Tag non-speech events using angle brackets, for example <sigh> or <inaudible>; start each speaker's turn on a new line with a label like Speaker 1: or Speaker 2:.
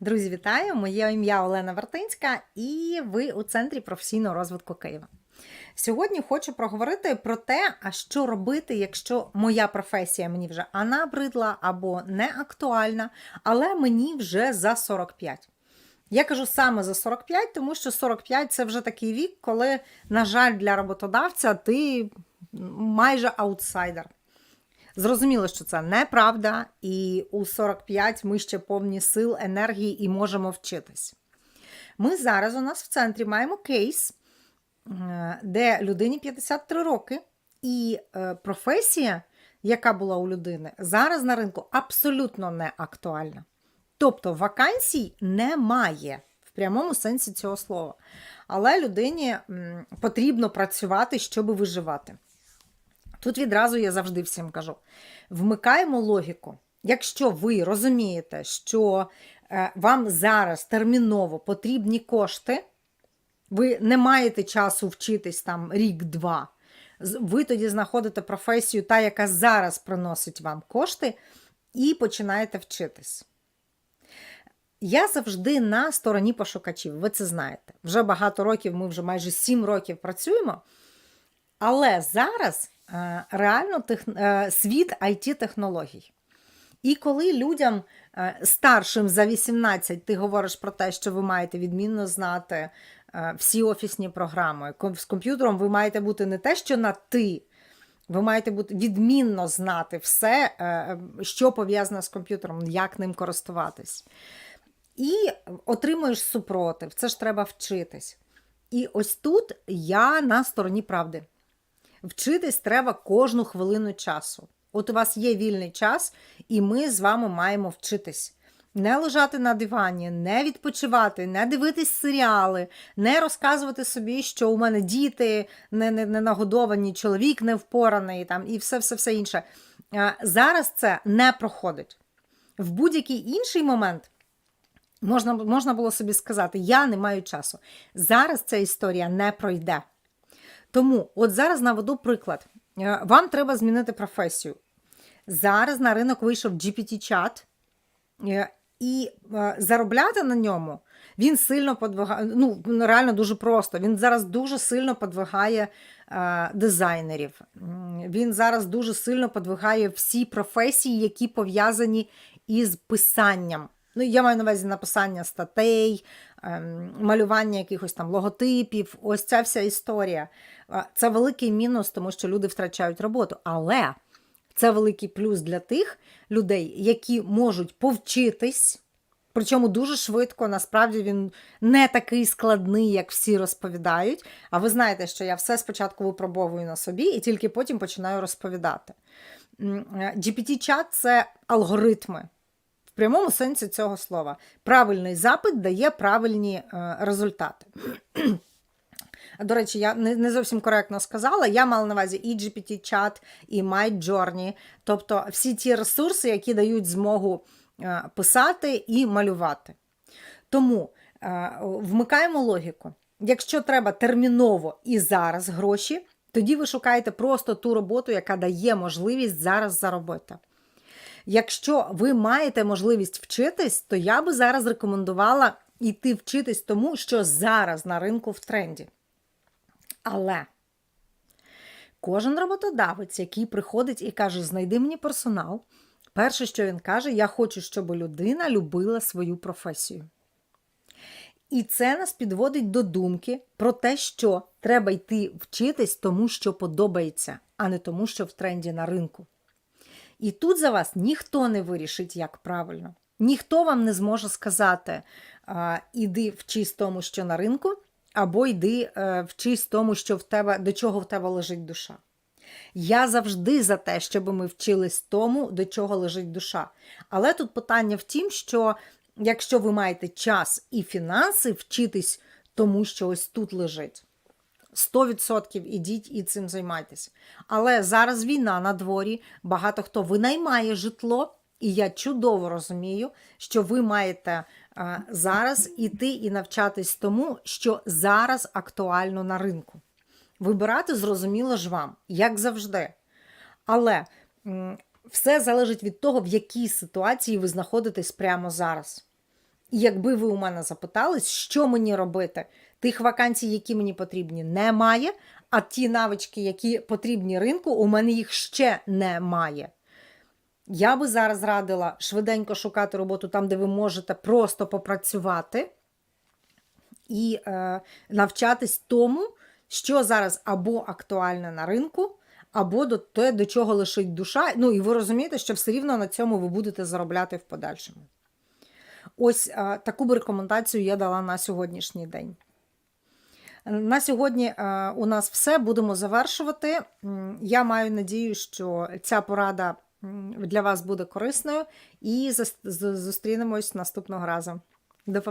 Speaker 1: Друзі, вітаю! Моє ім'я Олена Вартинська, і ви у центрі професійного розвитку Києва. Сьогодні хочу проговорити про те, а що робити, якщо моя професія мені вже а набридла або не актуальна, але мені вже за 45. Я кажу саме за 45, тому що 45 це вже такий вік, коли, на жаль, для роботодавця ти майже аутсайдер. Зрозуміло, що це неправда, і у 45 ми ще повні сил, енергії і можемо вчитись. Ми зараз у нас в центрі маємо кейс, е, де людині 53 роки, і е, професія, яка була у людини, зараз на ринку абсолютно не актуальна. Тобто вакансій немає в прямому сенсі цього слова. Але людині потрібно працювати, щоб виживати. Тут відразу я завжди всім кажу: вмикаємо логіку. Якщо ви розумієте, що е, вам зараз терміново потрібні кошти, ви не маєте часу вчитись там рік-два, ви тоді знаходите професію, та, яка зараз приносить вам кошти, і починаєте вчитись. Я завжди на стороні пошукачів, ви це знаєте. Вже багато років, ми вже майже 7 років працюємо. Але зараз реально тех, е, світ IT-технологій. І коли людям е, старшим за 18 ти говориш про те, що ви маєте відмінно знати е, всі офісні програми, з комп'ютером ви маєте бути не те, що на ти, ви маєте бути відмінно знати все, е, що пов'язане з комп'ютером, як ним користуватись. І отримуєш супротив, це ж треба вчитись. І ось тут я на стороні правди. Вчитись треба кожну хвилину часу. От у вас є вільний час, і ми з вами маємо вчитись. Не лежати на дивані, не відпочивати, не дивитись серіали, не розказувати собі, що у мене діти не, не, не нагодовані, чоловік не впораний там, і все, все, все інше. Зараз це не проходить. В будь-який інший момент можна, можна було собі сказати: я не маю часу. Зараз ця історія не пройде. Тому, от зараз наведу приклад. Е, Вам треба змінити професію. Зараз на ринок вийшов GPT-чат, е, і е, заробляти на ньому він сильно подвигає, ну реально дуже просто. Він зараз дуже сильно подвигає дизайнерів. Він зараз дуже сильно подвигає всі професії, які пов'язані із писанням. Ну, я маю на увазі написання статей, ем, малювання якихось там логотипів. Ось ця вся історія. Це великий мінус, тому що люди втрачають роботу. Але це великий плюс для тих людей, які можуть повчитись. Причому дуже швидко, насправді він не такий складний, як всі розповідають. А ви знаєте, що я все спочатку випробовую на собі і тільки потім починаю розповідати. Е, GPT-чат це алгоритми прямому сенсі цього слова. Правильний запит дає правильні е, результати. <clears throat> До речі, я не, зовсім коректно сказала. Я мала на увазі і GPT-чат, і MyJourney, тобто всі ті ресурси, які дають змогу е, писати і малювати. Тому е, вмикаємо логіку. Якщо треба терміново і зараз гроші, тоді ви шукаєте просто ту роботу, яка дає можливість зараз заробити. Якщо ви маєте можливість вчитись, то я би зараз рекомендувала йти вчитись тому, що зараз на ринку в тренді. Але кожен роботодавець, який приходить і каже, знайди мені персонал, перше, що він каже, я хочу, щоб людина любила свою професію. І це нас підводить до думки про те, що треба йти вчитись тому, що подобається, а не тому, що в тренді на ринку. І тут за вас ніхто не вирішить, як правильно. Ніхто вам не зможе сказати: іди вчись тому, що на ринку, або йди вчись тому, що в тебе, до чого в тебе лежить душа. Я завжди за те, щоб ми вчились тому, до чого лежить душа. Але тут питання в тім, що якщо ви маєте час і фінанси вчитись тому, що ось тут лежить. 100% ідіть і цим займайтеся. Але зараз війна на дворі, багато хто винаймає житло, і я чудово розумію, що ви маєте е, зараз іти і навчатись тому, що зараз актуально на ринку. Вибирати зрозуміло ж вам, як завжди. Але все залежить від того, в якій ситуації ви знаходитесь прямо зараз. Якби ви у мене запитались, що мені робити, тих вакансій, які мені потрібні, немає. А ті навички, які потрібні ринку, у мене їх ще немає. Я би зараз радила швиденько шукати роботу там, де ви можете просто попрацювати і е, навчатись тому, що зараз або актуальне на ринку, або до те, до чого лишить душа. Ну і ви розумієте, що все рівно на цьому ви будете заробляти в подальшому. Ось а, таку б рекомендацію я дала на сьогоднішній день. На сьогодні а, у нас все. Будемо завершувати. Я маю надію, що ця порада для вас буде корисною, і зустрінемось наступного разу.